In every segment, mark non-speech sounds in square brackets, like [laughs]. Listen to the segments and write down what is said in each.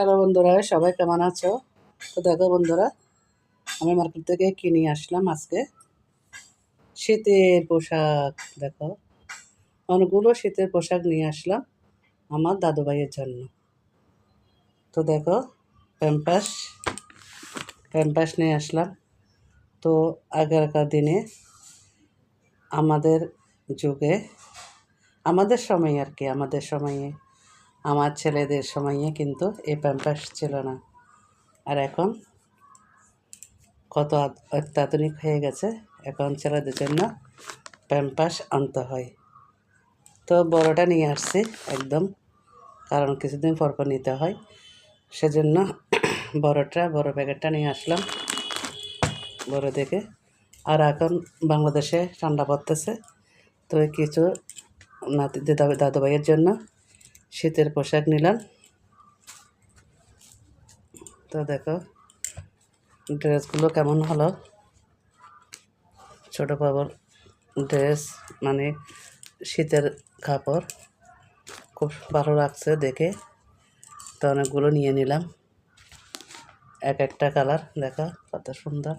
Hello বন্ধুরা, সবাই কেমন আছো? তো দেখো বন্ধুরা, আমি মার্কেট থেকে কিনে আসলাম আজকে? শীতের পোশাক, দেখো। অনেকগুলো শীতের পোশাক নিয়ে আসলাম আমার দাদু ভাইয়ের জন্য। তো দেখো, প্যাম্পাস প্যাম্পাস নিয়ে আসলাম। তো আগেরকার দিনে আমাদের যুগে, আমাদের সময় আর কি, আমাদের সময়ে আমার ছেলেদের সময়ে কিন্তু এই প্যাম্পাস ছিল না। আর এখন কত অত্যাধুনিক হয়ে গেছে, এখন ছেলেদের জন্য প্যাম্পাস আনতে হয়। তো বড়টা নিয়ে আসছি একদম, কারণ কিছুদিন পর পর নিতে হয়। সেজন্য [coughs] বড়টা, বড় প্যাকেটটা নিয়ে আসলাম, বড় দেখে। আর এখন বাংলাদেশে ঠান্ডা পড়তেছে, তো কিছু নাতি, দাদা দাদু ভাইয়ের জন্য শীতের পোশাক নিলাম। তো দেখো, ড্রেসগুলো কেমন হলো? ছোটো বাবুর ড্রেস মানে শীতের কাপড়, খুব ভালো লাগছে দেখে। তো অনেকগুলো নিয়ে নিলাম। এক একটা কালার, দেখো কত সুন্দর।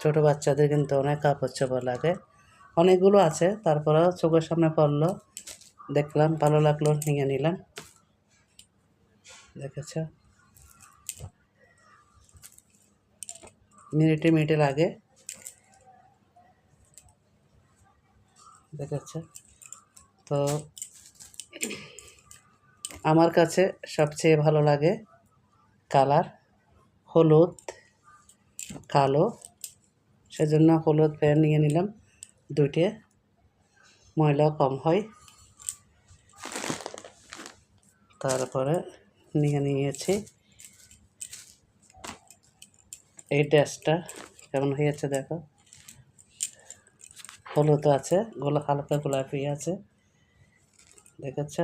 ছোট বাচ্চাদের কিন্তু অনেক কাপড় চোপড় লাগে। অনেকগুলো আছে, তারপরেও চোখের সামনে পড়ল। দেখলাম, ভালো লাগল নিয়ে নিলাম। দেখেছ? মিনিটে মিনিটে লাগে। দেখেছ? তো আমার কাছে সবচেয়ে ভালো লাগে কালার হলুদ, কালো। সেজন্য হলুদ প্যান্ট নিয়ে নিলাম। দুইটে ময়লা কম হয়। তারপরে নিয়ে নিয়েছি। এই ড্রেসটা কেমন হয়েছে দেখো। হলুদ আছে, গোলা, হালকা গোলাপি আছে। দেখেছ?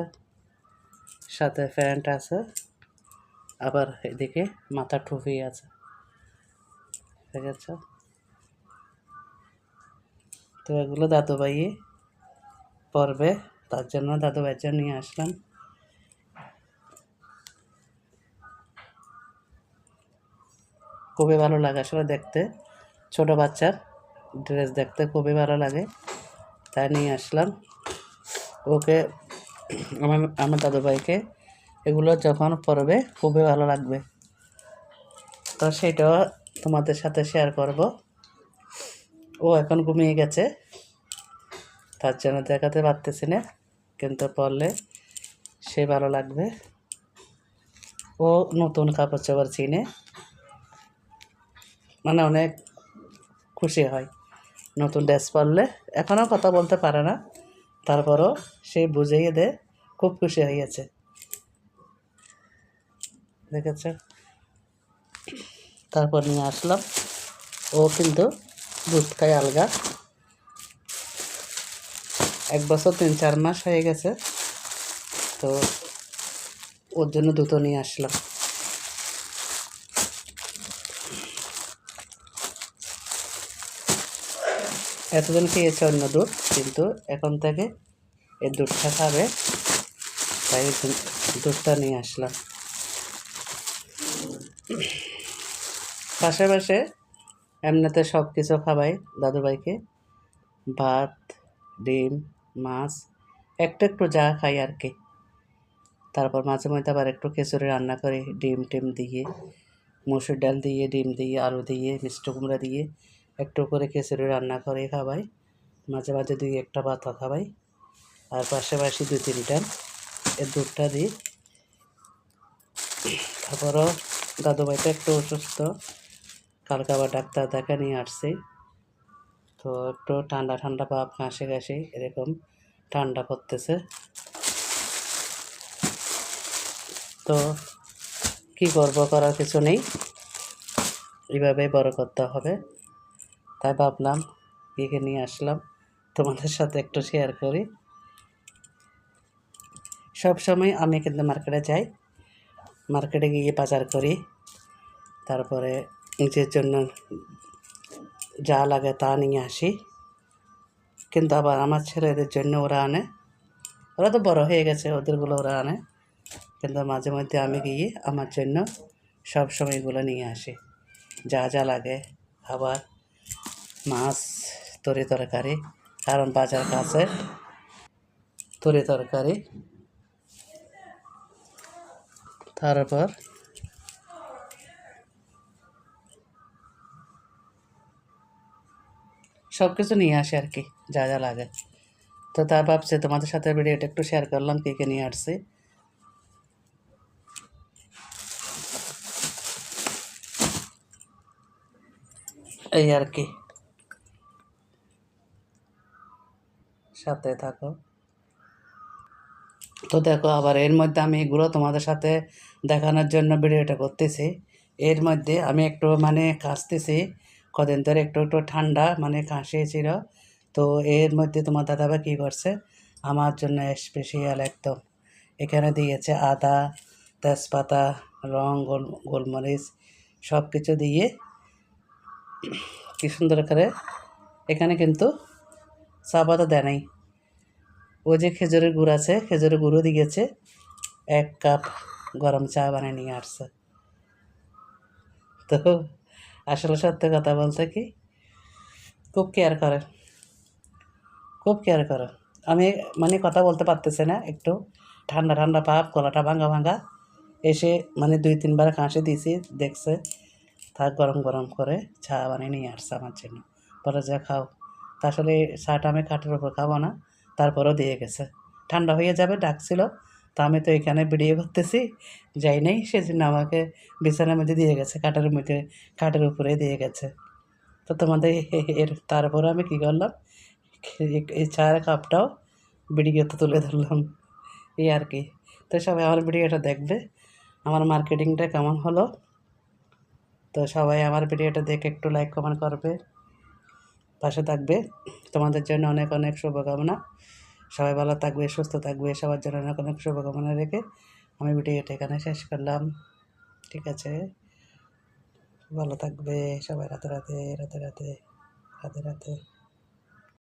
সাথে প্যান্ট আছে, আবার এদিকে মাথা টুপি আছে। দেখেছ? তো এগুলো দাদু ভাইয়ে পরবে, তার জন্য দাদু ভাইয়ের জন্য নিয়ে আসলাম। খুবই ভালো লাগে আসলে দেখতে। ছোট বাচ্চার ড্রেস দেখতে খুবই ভালো লাগে, তাই নিয়ে আসলাম। ওকে, আমার আমার দাদু ভাইকে এগুলো যখন পরবে খুবই ভালো লাগবে। তো সেটাও তোমাদের সাথে শেয়ার করব। ও এখন ঘুমিয়ে গেছে। তার জন্য দেখাতে পারতেছি না, কিন্তু পরলে সে ভালো লাগবে। ও নতুন কাপড় চোপড় চিনে। মানে অনেক খুশি হয়। নতুন ড্রেস পরলে। এখনও কথা বলতে পারে না। তারপরও সে বুঝিয়ে দে খুব খুশি হয়েছে দেখেছ? তারপর নিয়ে আসলাম। ও কিন্তু দুধ খায় আলগা। এক বছর তিন, চার মাস হয়ে গেছে। তো ওর জন্য দুটো নিয়ে আসলাম। এতদিন খেয়েছে অন্য দুধ, কিন্তু এখন থেকে এই দুধটা খাবে, তাই দুধটা নিয়ে আসলাম। পাশাপাশি এমনিতে সব কিছু খাবাই দাদুভাইকে। ভাত, ডিম, মাছ, একটু একটু যা খাই আর কি তারপর মাঝে মধ্যে আবার একটু খিচুড়ি রান্না করি, ডিম টিম দিয়ে, মুসুর ডাল দিয়ে, ডিম দিয়ে, আলু দিয়ে, মিষ্টি কুমড়া দিয়ে, একটু করে খিচুড়ি রান্না করে খাবাই মাঝে মাঝে দুই একটা ভাতও খাবাই আর পাশাপাশি দুই তিনটা এর দুধটা দিই। তারপরও দাদুভাইটা একটু অসুস্থ। কালকে আবার ডাক্তার দেখা নিয়ে আসছি। তো একটু ঠান্ডা ঠান্ডা ভাব কাশি কাশি এরকম ঠান্ডা পড়তেছে। তো কি করব করার কিছু নেই। এইভাবেই বড় করতে হবে। তাই ভাবলাম একে নিয়ে আসলাম। তোমাদের সাথে একটু শেয়ার করি। সব সময় আমি কিন্তু মার্কেটে যাই। মার্কেটে গিয়ে বাজার করি। তারপরে নিজের জন্য যা লাগে তা নিয়ে আসি। কিন্তু আবার আমার ছেলেদের জন্য ওরা আনে। ওরা তো বড় হয়ে গেছে, ওদেরগুলো ওরা আনে। কিন্তু মাঝে মধ্যে আমি গিয়ে আমার জন্য সব সময়গুলো নিয়ে আসি। যা যা লাগে। আবার মাছ, তরি তরকারি, কারণ বাজার কাছে তরি তরকারি। তারপর সব কিছু নিয়ে আসে আর কি, যা যা লাগে। তো তা ভাবছি তোমাদের সাথে ভিডিওটা একটু শেয়ার করলাম, কী কে নিয়ে আসছি। এই আর কি। সাথে থাকো। তো দেখো, আবার এর মধ্যে আমি এগুলো তোমাদের সাথে দেখানোর জন্য ভিডিওটা করতেছি। এর মধ্যে আমি একটু মানে কাশতেছি কদিন ধরে একটু একটু ঠান্ডা মানে কাশি ছিল। তো এর মধ্যে তোমার দাদাভাই কী করছে? আমার জন্য স্পেশিয়াল একদম। এখানে দিয়েছে আদা, তেজপাতা, রং, গোল, গোলমরিচ সব কিছু দিয়ে কি সুন্দর করে এখানে কিন্তু চা পাতা দেয় নাই। ওই যে খেজুরের গুড় আছে, খেজুরের গুঁড়ো দিয়েছে। এক কাপ গরম চা বানিয়ে নিয়ে আসছে। তো আসলে সত্যি কথা বলতে কি, খুব কেয়ার করে। খুব কেয়ার করে। আমি মানে কথা বলতে পারতেছি না, একটু ঠান্ডা ঠান্ডা পাপ গলাটা ভাঙা ভাঙা। এসে মানে দুই তিনবার কাশি দিয়েছি, দেখছে তা গরম গরম করে চা বানিয়ে নিয়ে আসছে আমার জন্য। বলে, যা খাও। তা আসলে চাটা আমি কাঠের উপর খাব না, তারপরেও দিয়ে গেছে। ঠান্ডা হয়ে যাবে, ডাকছিল। তা আমি তো এখানে ভিডিও করতেছি যাই নাই, সেজন্য আমাকে বিছানার মধ্যে দিয়ে গেছে, কাঠের মধ্যে, কাঠের উপরে দিয়ে গেছে। তো তোমাদের [laughs] এর, তারপরে আমি কী করলাম এই চায়ের কাপটাও ভিডিওতে তুলে ধরলাম, এই আর কি। তো সবাই আমার ভিডিওটা দেখবে, আমার মার্কেটিংটা কেমন হলো? তো সবাই আমার ভিডিওটা দেখে একটু লাইক কমেন্ট করবে, পাশে থাকবে। তোমাদের জন্য অনেক অনেক শুভকামনা। সবাই ভালো থাকবে, সুস্থ থাকবে, সবার জন্য অনেক অনেক শুভকামনা রেখে আমি ভিডিওটা এখানে শেষ করলাম। ঠিক আছে? ভালো থাকবে সবাই, রাতে রাতে রাতে রাতে রাতে রাতে।